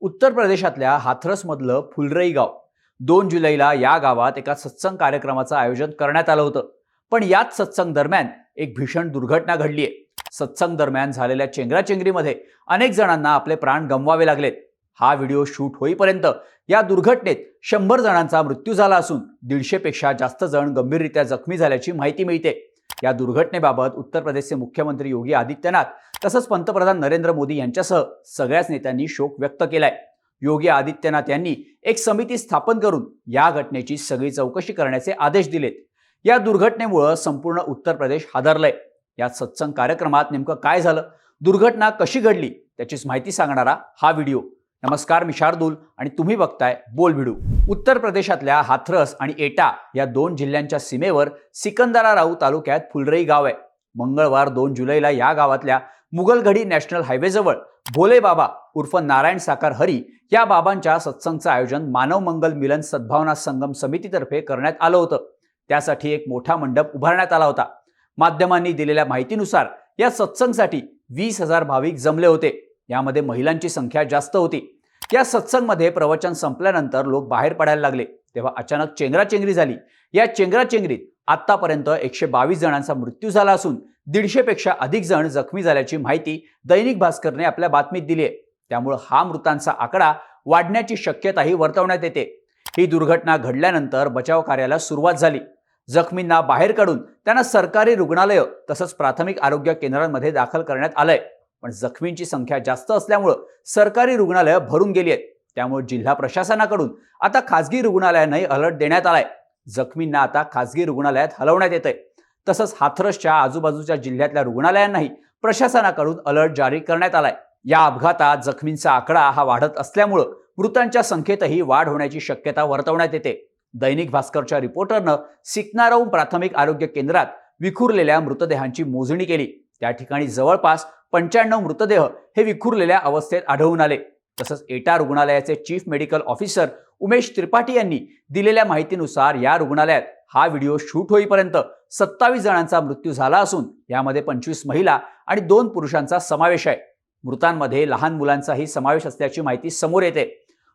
उत्तर प्रदेशातल्या हाथरसमधलं फुलरई गाव. दोन जुलैला या गावात एका सत्संग कार्यक्रमाचं आयोजन करण्यात आलं होतं. पण याच सत्संग दरम्यान एक भीषण दुर्घटना घडली आहे. सत्संग दरम्यान झालेल्या चेंगराचेंगरीमध्ये अनेक जणांना आपले प्राण गमवावे लागलेत. हा व्हिडिओ शूट होईपर्यंत या दुर्घटनेत शंभर जणांचा मृत्यू झाला असून दीडशेपेक्षा जास्त जण गंभीररित्या जखमी झाल्याची माहिती मिळते. या दुर्घटनेबाबत उत्तर प्रदेशचे मुख्यमंत्री योगी आदित्यनाथ तसंच पंतप्रधान नरेंद्र मोदी यांच्यासह सगळ्याच नेत्यांनी शोक व्यक्त केलाय. योगी आदित्यनाथ यांनी एक समिती स्थापन करून या घटनेची सगळी चौकशी करण्याचे आदेश दिलेत. या दुर्घटनेमुळं संपूर्ण उत्तर प्रदेश हादरलंय. या सत्संग कार्यक्रमात नेमकं काय झालं? दुर्घटना कशी घडली? त्याचीच माहिती सांगणारा हा व्हिडिओ. नमस्कार मी शार्दूल आणि तुम्ही बघताय बोल व्हिडिओ. उत्तर प्रदेशातल्या हाथरस आणि एटा या दोन जिल्ह्यांच्या सीमेवर सिकंदरा राऊ तालुक्यात फुलरई गाव आहे. मंगळवार दोन जुलैला या गावातल्या मुघलगढी नॅशनल हायवेजवळ भोले बाबा उर्फ नारायण साकार हरी या बाबांच्या सत्संगचं आयोजन मानव मंगल मिलन सद्भावना संगम समितीतर्फे करण्यात आलं होतं. त्यासाठी एक मोठा मंडप उभारण्यात आला होता. माध्यमांनी दिलेल्या माहितीनुसार या सत्संगसाठी वीस हजार भाविक जमले होते. यामध्ये महिलांची संख्या जास्त होती. या सत्संगमध्ये प्रवचन संपल्यानंतर लोक बाहेर पडायला लागले. तेव्हा अचानक चेंगराचेंगरी झाली. या चेंगराचेंगरीत आत्तापर्यंत एकशे बावीस जणांचा मृत्यू झाला असून दीडशेपेक्षा अधिक जण जखमी झाल्याची माहिती दैनिक भास्करने आपल्या बातमीत दिली आहे. त्यामुळे हा मृतांचा आकडा वाढण्याची शक्यताही वर्तवण्यात येते. ही दुर्घटना घडल्यानंतर बचाव कार्याला सुरुवात झाली. जखमींना बाहेर काढून त्यांना सरकारी रुग्णालय तसंच प्राथमिक आरोग्य केंद्रांमध्ये दाखल करण्यात आलंय. पण जखमींची संख्या जास्त असल्यामुळं सरकारी रुग्णालयं भरून गेली आहेत. त्यामुळे जिल्हा प्रशासनाकडून आता खासगी रुग्णालयांनाही अलर्ट देण्यात आलाय. जखमींना आता खासगी रुग्णालयात हलवण्यात येत आहे तसंच हाथरसच्या आजूबाजूच्या जिल्ह्यातल्या रुग्णालयांनाही प्रशासनाकडून अलर्ट जारी करण्यात आलाय. या अपघातात जखमींचा आकडा हा वाढत असल्यामुळं मृतांच्या संख्येतही वाढ होण्याची शक्यता वर्तवण्यात येते. दैनिक भास्करच्या रिपोर्टरनं सिकनाराऊन प्राथमिक आरोग्य केंद्रात विखुरलेल्या मृतदेहांची मोजणी केली. त्या ठिकाणी जवळपास पंच्याण्णव मृतदेह हे विखुरलेल्या अवस्थेत आढळून आले. तसंच एटा रुग्णालयाचे chief medical officer Umesh Tripathi यांनी दिलेल्या माहितीनुसार या रुग्णालयात हा व्हिडिओ शूट होईपर्यंत सत्तावीस जणांचा मृत्यू झाला असून यामध्ये पंचवीस महिला आणि दोन पुरुषांचा समावेश आहे. मृतांमध्ये लहान मुलांचाही समावेश असल्याची माहिती समोर येते.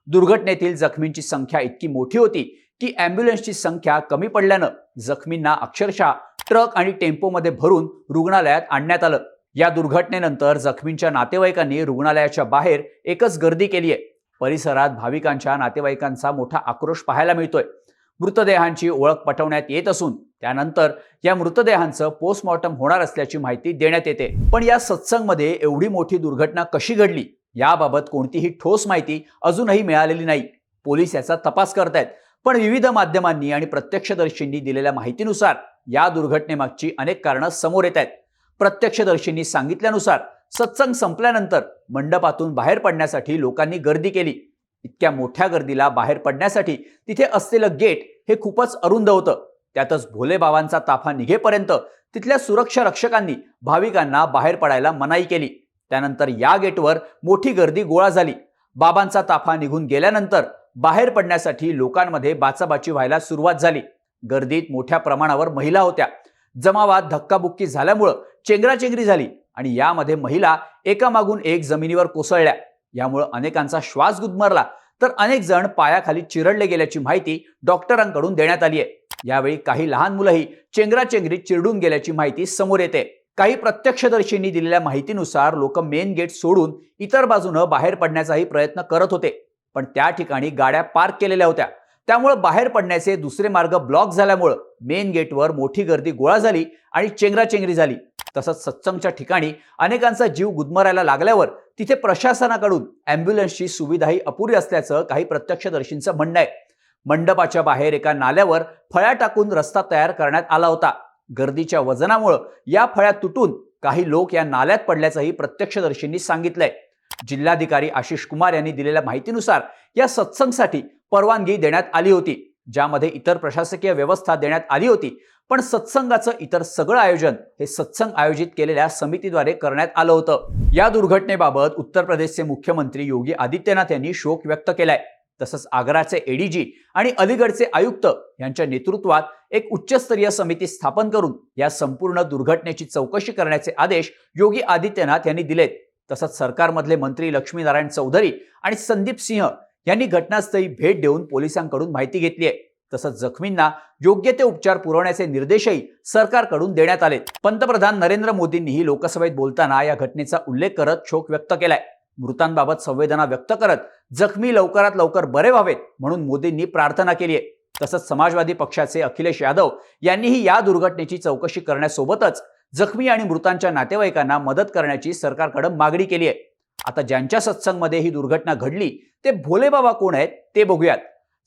दुर्घटनेतील जखमींची संख्या इतकी मोठी होती की अँब्युलन्सची संख्या कमी पडल्यानं जखमींना अक्षरशः ट्रक आणि टेम्पोमध्ये भरून रुग्णालयात आणण्यात आलं. या दुर्घटनेनंतर जखमींच्या नातेवाईकांनी रुग्णालयाच्या बाहेर एकच गर्दी केली आहे. परिसरात भाविकांच्या नातेवाईकांचा मोठा आक्रोश पाहायला मिळतोय. मृतदेहांची ओळख पटवण्यात येत असून त्यानंतर या मृतदेहांचं पोस्टमॉर्टम होणार असल्याची माहिती देण्यात येते. पण या सत्संगमध्ये एवढी मोठी दुर्घटना कशी घडली? याबाबत कोणतीही ठोस माहिती अजूनही मिळालेली नाही. पोलीस याचा तपास करतायत. पण विविध माध्यमांनी आणि प्रत्यक्षदर्शींनी दिलेल्या माहितीनुसार या दुर्घटनेमागची अनेक कारणं समोर येत आहेत प्रत्यक्षदर्शींनी सांगितल्यानुसार सत्संग संपल्यानंतर मंडपातून बाहेर पडण्यासाठी लोकांनी गर्दी केली. इतक्या मोठ्या गर्दीला बाहेर पडण्यासाठी तिथे असलेलं गेट हे खूपच अरुंद होतं. त्यातच भोलेबाबांचा ताफा निघेपर्यंत तिथल्या सुरक्षा रक्षकांनी भाविकांना बाहेर पडायला मनाई केली. त्यानंतर या गेटवर मोठी गर्दी गोळा झाली. बाबांचा ताफा निघून गेल्यानंतर बाहेर पडण्यासाठी लोकांमध्ये बाचाबाची व्हायला सुरुवात झाली. गर्दीत मोठ्या प्रमाणावर महिला होत्या. जमावात धक्काबुक्की झाल्यामुळं चेंगराचेंगरी झाली आणि यामध्ये महिला एकामागून एक जमिनीवर कोसळल्या. यामुळं अनेकांचा श्वास गुदमरला. तर अनेक जण पायाखाली चिरडले गेल्याची माहिती डॉक्टरांकडून देण्यात आली आहे. यावेळी काही लहान मुलंही चेंगराचेंगरीत चिरडून गेल्याची माहिती समोर येते. काही प्रत्यक्षदर्शींनी दिलेल्या माहितीनुसार लोक मेन गेट सोडून इतर बाजूनं बाहेर पडण्याचाही प्रयत्न करत होते. पण त्या ठिकाणी गाड्या पार्क केलेल्या होत्या. त्यामुळे बाहेर पडण्याचे दुसरे मार्ग ब्लॉक झाल्यामुळं मेन गेटवर मोठी गर्दी गोळा झाली आणि चेंगराचेंगरी झाली. तसंच सत्संगच्या ठिकाणी अनेकांचा जीव गुदमरायला लागल्यावर तिथे प्रशासनाकडून अँब्युलन्सची सुविधाही अपुरी असल्याचं काही प्रत्यक्षदर्शींचं म्हणणं आहे. मंडपाच्या बाहेर एका नाल्यावर फळ्या टाकून रस्ता तयार करण्यात आला होता. गर्दीच्या वजनामुळं या फळ्या तुटून काही लोक या नाल्यात पडल्याचंही प्रत्यक्षदर्शींनी सांगितलंय. जिल्हाधिकारी आशिष कुमार यांनी दिलेल्या माहितीनुसार या सत्संगसाठी परवानगी देण्यात आली होती ज्यामध्ये इतर प्रशासकीय व्यवस्था देण्यात आली होती. पण सत्संगाचं इतर सगळं आयोजन हे सत्संग आयोजित केलेल्या समितीद्वारे करण्यात आलं होतं. या दुर्घटनेबाबत उत्तर प्रदेशचे मुख्यमंत्री योगी आदित्यनाथ यांनी शोक व्यक्त केलाय. तसंच आग्राचे एडीजी आणि अलीगडचे आयुक्त यांच्या नेतृत्वात एक उच्चस्तरीय समिती स्थापन करून या संपूर्ण दुर्घटनेची चौकशी करण्याचे आदेश योगी आदित्यनाथ यांनी दिलेत. तसंच सरकारमधले मंत्री लक्ष्मीनारायण चौधरी आणि संदीप सिंह यांनी घटनास्थळी भेट देऊन पोलिसांकडून माहिती घेतली आहे. तसंच जखमींना योग्य ते उपचार पुरवण्याचे निर्देशही सरकारकडून देण्यात आले पंतप्रधान नरेंद्र मोदींनीही लोकसभेत बोलताना या घटनेचा उल्लेख करत शोक व्यक्त केलाय. मृतांबाबत संवेदना व्यक्त करत जखमी लवकरात लवकर बरे व्हावेत म्हणून मोदींनी प्रार्थना केली आहे. तसंच समाजवादी पक्षाचे अखिलेश यादव यांनीही या दुर्घटनेची चौकशी करण्यासोबतच जखमी आणि मृतांच्या नातेवाईकांना मदत करण्याची सरकारकडे मागणी केली आहे. आता ज्यांच्या सत्संगमध्ये ही दुर्घटना घडली ते भोलेबाबा कोण आहेत ते बघूयात.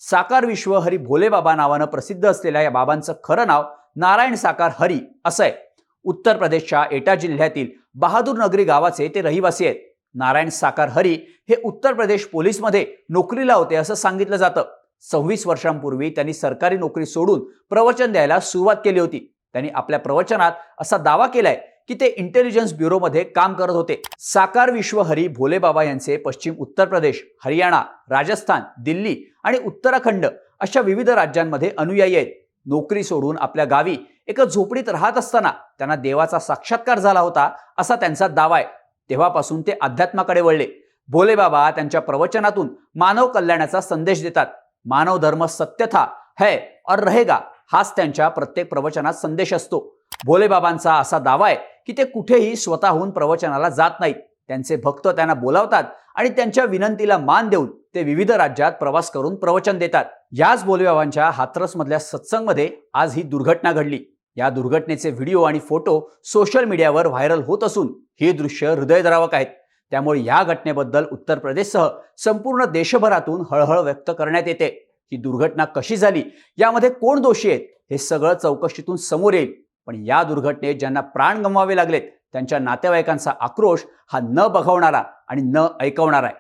साकार विश्व हरी भोलेबाबा नावानं प्रसिद्ध असलेल्या या बाबांचं खरं नाव नारायण साकार हरी असं आहे. उत्तर प्रदेशच्या एटा जिल्ह्यातील बहादूर नगरी गावाचे ते रहिवासी आहेत. नारायण साकार हरी हे उत्तर प्रदेश पोलीसमध्ये नोकरीला होते असं सांगितलं जातं. सव्वीस वर्षांपूर्वी त्यांनी सरकारी नोकरी सोडून प्रवचन द्यायला सुरुवात केली होती. त्यांनी आपल्या प्रवचनात असा दावा केलाय की ते इंटेलिजन्स ब्युरोमध्ये काम करत होते. साकार विश्व हरी भोलेबाबा यांचे पश्चिम उत्तर प्रदेश हरियाणा राजस्थान दिल्ली आणि उत्तराखंड अशा विविध राज्यांमध्ये अनुयायी आहेत. नोकरी सोडून आपल्या गावी एका झोपडीत राहत असताना त्यांना देवाचा साक्षात्कार झाला होता असा त्यांचा दावा आहे. तेव्हापासून ते अध्यात्माकडे वळले. भोलेबाबा त्यांच्या प्रवचनातून मानव कल्याणाचा संदेश देतात. मानव धर्म सत्यथा है और रहेगा. हाच त्यांच्या प्रत्येक प्रवचनात संदेश असतो. भोलेबाबांचा असा दावा आहे की ते कुठेही स्वतःहून प्रवचनाला जात नाहीत. त्यांचे भक्त त्यांना बोलावतात आणि त्यांच्या विनंतीला मान देऊन ते विविध राज्यात प्रवास करून प्रवचन देतात. याच भोलेबाबांच्या हाथरसमधल्या सत्संगमध्ये आज ही दुर्घटना घडली. या दुर्घटनेचे व्हिडिओ आणि फोटो सोशल मीडियावर व्हायरल होत असून ही दृश्य हृदयद्रावक आहेत. त्यामुळे या घटनेबद्दल उत्तर प्रदेशसह संपूर्ण देशभरातून हळहळ व्यक्त करण्यात येते. ही दुर्घटना कशी झाली यामध्ये कोण दोषी आहेत हे सगळं चौकशीतून समोर येईल. पण या दुर्घटनेत ज्यांना प्राण गमवावे लागलेत त्यांच्या नातेवाईकांचा आक्रोश हा न बघवणारा आणि न ऐकवणारा आहे.